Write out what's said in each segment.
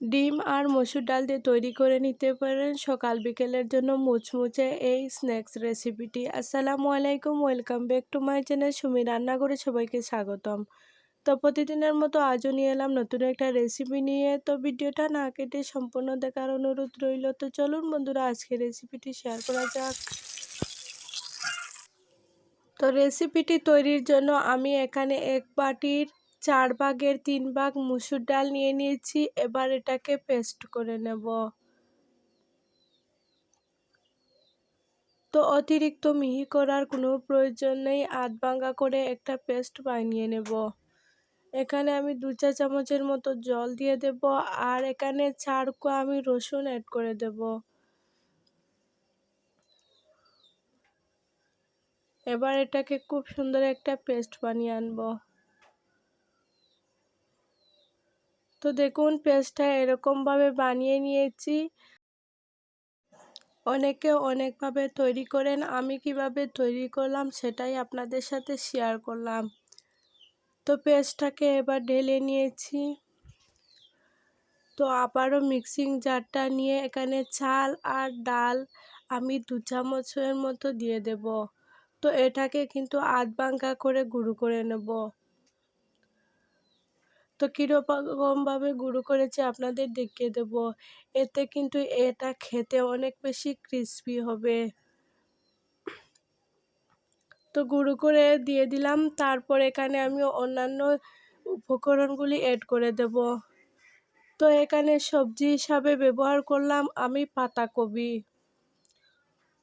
ডিম আর মসুর ডাল দিয়ে তৈরি করে নিতে পারেন। সকাল বিকেলের জন্য মুচমুচে এই স্ন্যাক্স রেসিপিটি। আসসালামু আলাইকুম, welcome back to my channel Sumi রান্না করে সবাইকে স্বাগতম। তো প্রতিদিনের মতো আজও নিয়ে এলাম নতুন একটা রেসিপি নিয়ে। তো ভিডিওটা না কেটে সম্পূর্ণ দেখার অনুরোধ রইল। তো চলুন বন্ধুরা আজকে রেসিপিটি শেয়ার করা যাক। তো রেসিপিটি তৈরির জন্য আমি এখানে এক বাটির চার ভাগের তিন ভাগ মুসুর ডাল নিয়ে নিয়েছি, এবার এটাকে পেস্ট করে নেব। তো অতিরিক্ত মিহি করার কোনো প্রয়োজন নেই, আধ ভাঙ্গা করে একটা পেস্ট বানিয়ে নেব। এখানে আমি দু চা চামচের মতো জল দিয়ে দেব, আর এখানে চার কোয়া আমি রসুন অ্যাড করে দেব। এবার এটাকে খুব সুন্দর একটা পেস্ট বানিয়ে আনব। তো দেখুন পেস্টটা এরকমভাবে বানিয়ে নিয়েছি। অনেকে অনেকভাবে তৈরি করেন, আমি কীভাবে তৈরি করলাম সেটাই আপনাদের সাথে শেয়ার করলাম। তো পেস্টটাকে এবার ঢেলে নিয়েছি। তো আবারও মিক্সিং জারটা নিয়ে এখানে চাল আর ডাল আমি দু চামচের মতো দিয়ে দেব। তো এটাকে কিন্তু আধ বাঙ্কা করে গুঁড়ো করে নেব। তো কীরকমভাবে গুঁড়ো করেছি আপনাদের দেখিয়ে দেব। এতে কিন্তু এটা খেতে অনেক বেশি ক্রিসপি হবে। তো গুঁড়ো করে দিয়ে দিলাম, তারপর এখানে আমি অন্যান্য উপকরণগুলি অ্যাড করে দেব। তো এখানে সবজি হিসাবে ব্যবহার করলাম আমি পাতাকপি।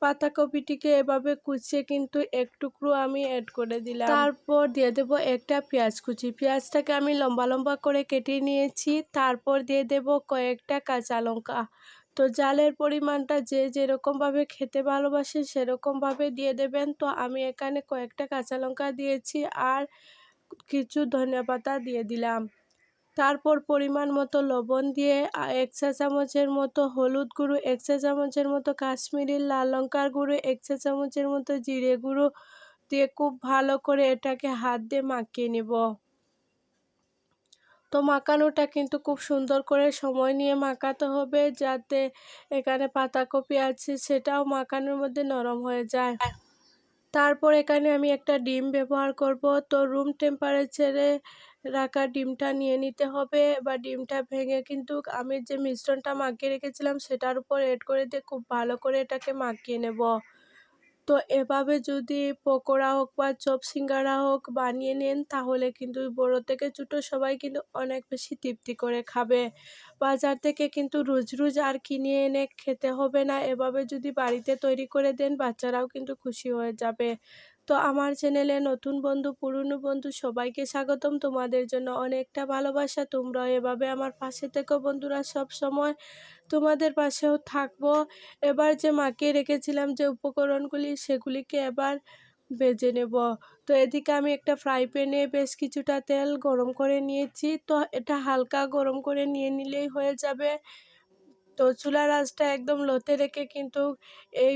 পাতাকপিটিকে এভাবে কুচিয়ে কিন্তু এক টুকরো আমি অ্যাড করে দিলাম। তারপর দিয়ে দেব একটা পেঁয়াজ কুচি। পেঁয়াজটাকে আমি লম্বা লম্বা করে কেটে নিয়েছি। তারপর দিয়ে দেব কয়েকটা কাঁচা লঙ্কা। তো জালের পরিমাণটা যে যেরকমভাবে খেতে ভালোবাসে সেরকমভাবে দিয়ে দেবেন। তো আমি এখানে কয়েকটা কাঁচা লঙ্কা দিয়েছি আর কিছু ধনিয়া পাতা দিয়ে দিলাম। তারপর পরিমাণ মতো লবণ দিয়ে এক চা চামচের মতো হলুদ গুঁড়ো এক চা চামচের মতো কাশ্মীরি লাল লঙ্কার গুঁড়ো এক চা চামচের মতো জিরে গুঁড়ো দিয়ে খুব ভালো করে এটাকে হাত দিয়ে মাখিয়ে নেব। তো মাখানোটা কিন্তু খুব সুন্দর করে সময় নিয়ে মাখাতে হবে যাতে এখানে পাতাকপি আছে সেটাও মাখানোর মধ্যে নরম হয়ে যায়। তারপর এখানে আমি একটা ডিম ব্যবহার করব। তো রুম টেম্পারেচারে রাখা ডিমটা নিয়ে নিতে হবে। বা ডিমটা ভেঙে কিন্তু আমি যে মিশ্রণটা মাখিয়ে রেখেছিলাম সেটার উপর এড করে দিয়ে খুব ভালো করে এটাকে মাখিয়ে নেব। তো এভাবে যদি পকোড়া হোক বা চপ সিঙ্গারা হোক বানিয়ে নেন তাহলে কিন্তু বড় থেকে ছোটো সবাই কিন্তু অনেক বেশি তৃপ্তি করে খাবে। বাজার থেকে কিন্তু রোজ রোজ আর কিনে এনে খেতে হবে না। এভাবে যদি বাড়িতে তৈরি করে দেন বাচ্চারাও কিন্তু খুশি হয়ে যাবে। তো আমার চ্যানেলে নতুন বন্ধু, পুরনো বন্ধু সবাইকে স্বাগতম। তোমাদের জন্য অনেকটা ভালোবাসা। তোমরাও এভাবে আমার পাশে থেকো বন্ধুরা সব সময়। তোমাদের পাশেও থাকব। এবার যে মাকে রেখেছিলাম যে উপকরণগুলি, সেগুলিকে এবার ভেজে নেব। তো এদিকে আমি একটা ফ্রাই প্যানে বেশ কিছুটা তেল গরম করে নিয়েছি। তো এটা হালকা গরম করে নিয়ে নিলেই হয়ে যাবে। তো চুলার আঁচটা একদম লোতে রেখে কিন্তু এই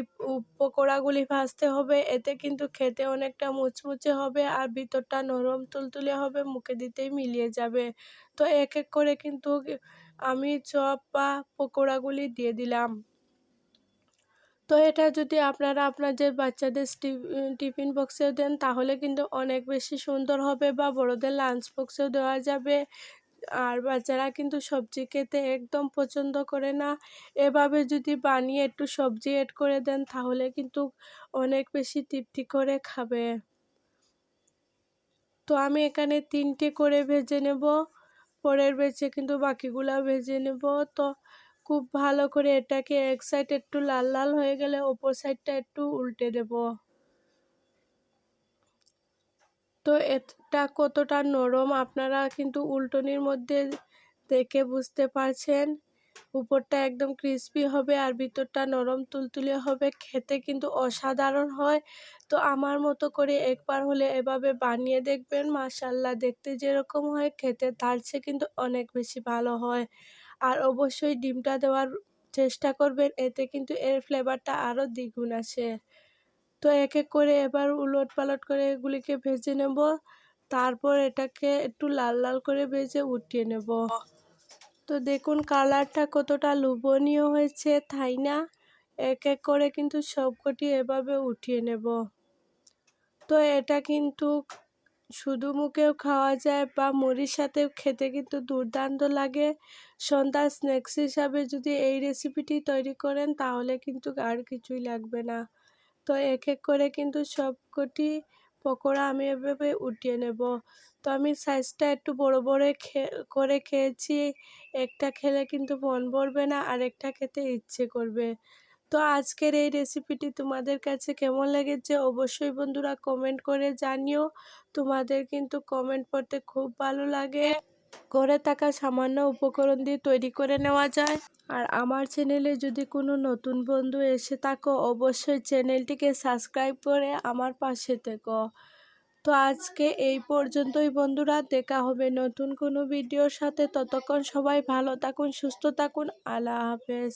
পকোড়াগুলি ভাজতে হবে। এতে কিন্তু খেতে অনেকটা মুচমুচে হবে আর ভিতরটা নরম তুলতুলে হবে, মুখে দিতেই মিলিয়ে যাবে। তো এক এক করে কিন্তু আমি চপ বা পকোড়াগুলি দিয়ে দিলাম। তো এটা যদি আপনারা আপনাদের বাচ্চাদের টিফিন বক্সেও দেন তাহলে কিন্তু অনেক বেশি সুন্দর হবে বা বড়দের লাঞ্চ বক্সেও দেওয়া যাবে। আর বাচ্চারা কিন্তু সবজি খেতে একদম পছন্দ করে না। এভাবে যদি বানিয়ে একটু সবজি এড করে দেন, তাহলে কিন্তু অনেক বেশি তৃপ্তি করে খাবে। তো আমি এখানে তিনটে করে ভেজে নেব। পরের বেচে কিন্তু বাকিগুলো ভেজে নেব। তো খুব ভালো করে এটাকে এক সাইড একটু লাল লাল হয়ে গেলে ওপর সাইডটা একটু উল্টে দেব। তো এটা কতটা নরম আপনারা কিন্তু উল্টনির মধ্যে দেখে বুঝতে পারছেন। উপরটা একদম ক্রিস্পি হবে আর ভিতরটা নরম তুলতুলে হবে। খেতে কিন্তু অসাধারণ হয়। তো আমার মতো করে একবার হলে এভাবে বানিয়ে দেখবেন। মাশাল্লাহ দেখতে যেরকম হয়, খেতে তার চেয়ে কিন্তু অনেক বেশি ভালো হয়। আর অবশ্যই ডিমটা দেওয়ার চেষ্টা করবেন, এতে কিন্তু এর ফ্লেভারটা আরও দ্বিগুণ আসে। তো এক এক করে এবার উলট পালট করে এগুলিকে ভেজে নেব। তারপর এটাকে একটু লাল লাল করে ভেজে উঠিয়ে নেব। তো দেখুন কালারটা কতটা লোভনীয় হয়েছে, তাই না? এক এক করে কিন্তু সবকটি এভাবে উঠিয়ে নেব। তো এটা কিন্তু শুধু মুখেও খাওয়া যায় বা মুড়ির সাথেও খেতে কিন্তু দুর্দান্ত লাগে। সন্ধ্যা স্ন্যাক্স হিসাবে যদি এই রেসিপিটি তৈরি করেন, তাহলে কিন্তু আর কিছুই লাগবে না। তো এক এক করে কিন্তু সবকটি পকোড়া আমি এভাবে উঠিয়ে নেব। তো আমি সাইজটা একটু বড় বড় করে খেয়েছি। একটা খেলে কিন্তু মন ভরবে না আর একটা খেতে ইচ্ছে করবে। তো আজকের এই রেসিপিটি তোমাদের কাছে কেমন লেগেছে অবশ্যই বন্ধুরা কমেন্ট করে জানিও। তোমাদের কিন্তু কমেন্ট পড়তে খুব ভালো লাগে। ঘরে থাকা সামান্য উপকরণ দিয়ে তৈরি করে নেওয়া যায়। আর আমার চ্যানেলে যদি কোনো নতুন বন্ধু এসে থাকো, অবশ্যই চ্যানেলটিকে সাবস্ক্রাইব করে আমার পাশে থেকো। তো আজকে এই পর্যন্তই বন্ধুরা, দেখা হবে নতুন কোনো ভিডিওর সাথে। ততক্ষণ সবাই ভালো থাকুন, সুস্থ থাকুন। আল্লাহ হাফেজ।